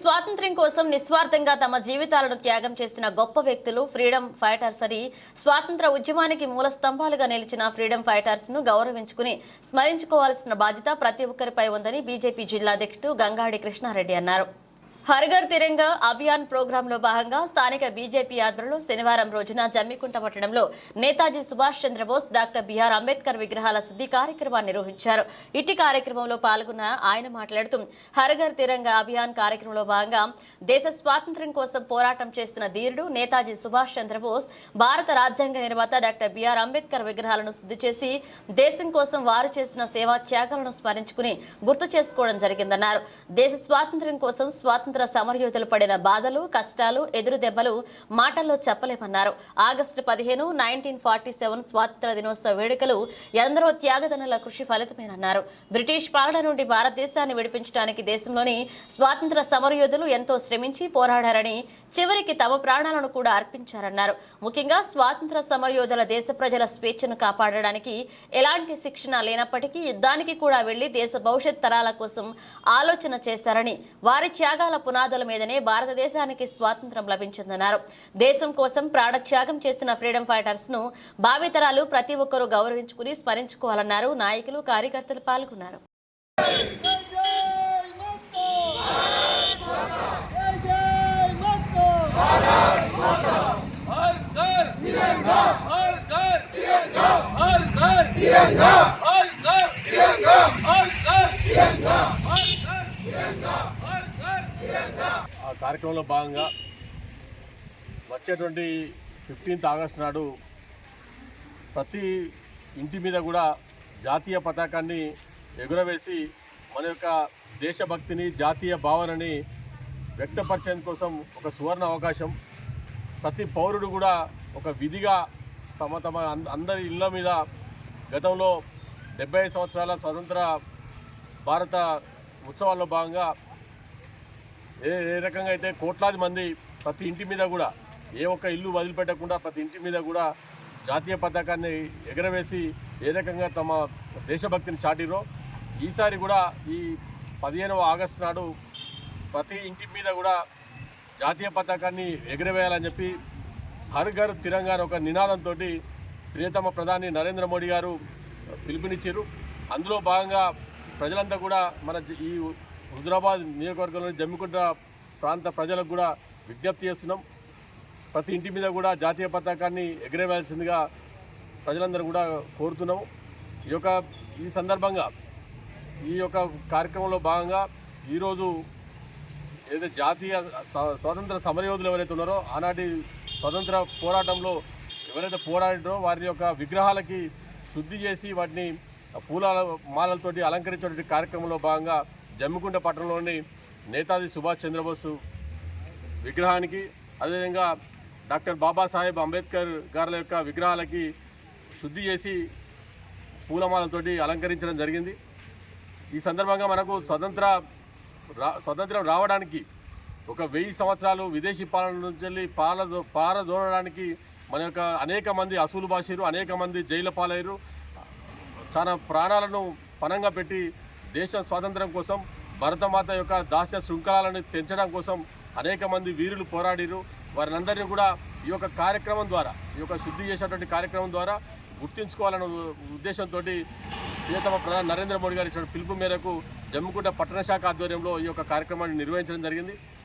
స్వాతంత్ర్యం కోసం నిస్వార్థంగా తమ జీవితాలను త్యాగం చేసిన గొప్ప వ్యక్తులు ఫ్రీడమ్ ఫైటర్స్ అని స్వాతంత్ర ఉద్యమానికి మూల స్తంభాలుగా నిలిచిన ఫ్రీడమ్ ఫైటర్స్ను గౌరవించుకుని స్మరించుకోవాల్సిన బాధ్యత ప్రతి ఒక్కరిపై ఉందని బీజేపీ జిల్లా అధ్యక్షుడు గంగాడి కృష్ణారెడ్డి అన్నారు. హర్ఘర్ తిరంగా అభియాన్ ప్రోగ్రాంలో భాగంగా స్థానిక బీజేపీ ఆధ్వర్యంలో శనివారం రోజున జమ్మికుంట పట్టణంలో Netaji Subhash Chandrabose doctor B R Ambedkar విగ్రహాల శుద్ధి కార్యక్రమాన్ని నిర్వహించారు. ఇట్టి కార్యక్రమంలో పాల్గొన్న ఆయన మాట్లాడుతూ హర్ఘర్ తిరంగా అభియాన్ కార్యక్రమంలో భాగంగా దేశ స్వాతంత్ర్యం కోసం పోరాటం చేస్తున్న ధీరుడు నేతాజీ సుభాష్ చంద్రబోస్ భారత రాజ్యాంగ నిర్మాత డాక్టర్ బిఆర్ అంబేద్కర్ విగ్రహాలను శుద్ధి చేసి దేశం కోసం వారు చేసిన సేవా త్యాగాలను స్మరించుకుని గుర్తు చేసుకోవడం జరిగిందన్నారు. దేశ స్వాతంత్ర్యం కోసం స్వాతంత్ర సమరయోధులు పడిన బాధలు కష్టాలు ఎదురు దెబ్బలు మాటల్లో చెప్పలేమన్నారు. ఆగస్టు పదిహేను నైన్టీన్ ఫార్టీ సెవెన్ స్వాతంత్ర దినోత్సవ వేడుకలు ఎందరో త్యాగదనుల కృషి ఫలితమేనన్నారు. బ్రిటిష్ పాలన నుండి భారతదేశాన్ని విడిపించడానికి దేశంలోని స్వాతంత్ర సమరయోధులు ఎంతో శ్రమించి పోరాడారని చివరికి తమ ప్రాణాలను కూడా అర్పించారన్నారు. ముఖ్యంగా స్వాతంత్ర సమరయోధుల దేశ ప్రజల స్వేచ్ఛను కాపాడడానికి ఎలాంటి శిక్షణ లేనప్పటికీ యుద్ధానికి కూడా వెళ్ళి దేశ భవిష్యత్ తరాల కోసం ఆలోచన చేశారని వారి త్యాగాల పునాదుల మీదనే భారతదేశానికి స్వాతంత్రం లభించిందన్నారు దేశం కోసం ప్రాణత్యాగం చేస్తున్న ఫ్రీడమ్ ఫైటర్స్ ను భావితరాలు ప్రతి ఒక్కరూ గౌరవించుకుని స్మరించుకోవాలన్నారు నాయకులు కార్యకర్తలు పాల్గొన్నారు జై జై మాతా జై జై మాతా हर घर तिरंगा हर घर तिरंगा हर घर तिरंगा हर घर तिरंगा ఆ కార్యక్రమంలో భాగంగా వచ్చేటువంటి ఫిఫ్టీన్త్ ఆగస్ట్ నాడు ప్రతి ఇంటి మీద కూడా జాతీయ పతాకాన్ని ఎగురవేసి మన యొక్క దేశభక్తిని జాతీయ భావనని వ్యక్తపరచడం కోసం ఒక సువర్ణ అవకాశం. ప్రతి పౌరుడు కూడా ఒక విధిగా తమ తమ అందరి ఇళ్ళ మీద గతంలో డెబ్బై సంవత్సరాల స్వతంత్ర భారత ఉత్సవాల్లో భాగంగా ఏ ఏ రకంగా అయితే కోట్లాది మంది ప్రతి ఇంటి మీద కూడా ఏ ఒక్క ఇల్లు వదిలిపెట్టకుండా ప్రతి ఇంటి మీద కూడా జాతీయ పతాకాన్ని ఎగరవేసి ఏ రకంగా తమ దేశభక్తిని చాటిరో ఈసారి కూడా ఈ పదిహేనవ ఆగస్టు నాడు ప్రతి ఇంటి మీద కూడా జాతీయ పతాకాన్ని ఎగరవేయాలని చెప్పి హర్ ఘర్ తిరంగా ఒక నినాదంతో ప్రియతమ ప్రధాని నరేంద్ర మోడీ గారు పిలుపునిచ్చారు. అందులో భాగంగా ప్రజలంతా కూడా మన ఈ హుజరాబాద్ నియోజకవర్గంలోని జమ్మికుంట ప్రాంత ప్రజలకు కూడా విజ్ఞప్తి చేస్తున్నాం. ప్రతి ఇంటి మీద కూడా జాతీయ పతాకాన్ని ఎగరవేయాల్సిందిగా ప్రజలందరూ కూడా కోరుతున్నాము. ఈ యొక్క ఈ సందర్భంగా ఈ యొక్క కార్యక్రమంలో భాగంగా ఈరోజు ఏదైతే జాతీయ స్వాతంత్ర సమరయోధులు ఎవరైతే ఉన్నారో ఆనాటి స్వతంత్ర పోరాటంలో ఎవరైతే పోరాడారో వారి యొక్క విగ్రహాలకి శుద్ధి చేసి వాటిని పూల మాలలతోటి అలంకరించేటువంటి కార్యక్రమంలో భాగంగా జమ్మికుంట పట్టణంలోని నేతాజీ సుభాష్ చంద్రబోసు విగ్రహానికి అదేవిధంగా డాక్టర్ బాబాసాహెబ్ అంబేద్కర్ గారి యొక్క విగ్రహాలకి శుద్ధి చేసి పూలమాలతోటి అలంకరించడం జరిగింది. ఈ సందర్భంగా మనకు స్వతంత్ర స్వతంత్రం రావడానికి ఒక వెయ్యి సంవత్సరాలు విదేశీ పాలన నుంచి వెళ్ళి పాల పారదోడడానికి మన యొక్క అనేక మంది అసూలు బాసిరు అనేక మంది జైలు పాలయ్యారు. చాలా ప్రాణాలను పణంగా పెట్టి దేశ స్వాతంత్రం కోసం భరతమాత యొక్క దాస్య శృంఖలాలను తెంచడం కోసం అనేక మంది వీరులు పోరాడిరు వారినందరినీ కూడా ఈ యొక్క కార్యక్రమం ద్వారా ఈ యొక్క శుద్ధి చేసేటువంటి కార్యక్రమం ద్వారా గుర్తించుకోవాలన్న ఉద్దేశంతో ప్రియతమ ప్రధాని నరేంద్ర మోడీ గారు ఇచ్చిన పిలుపు మేరకు జమ్మికుంట పట్టణ శాఖ ఆధ్వర్యంలో ఈ యొక్క కార్యక్రమాన్ని నిర్వహించడం జరిగింది.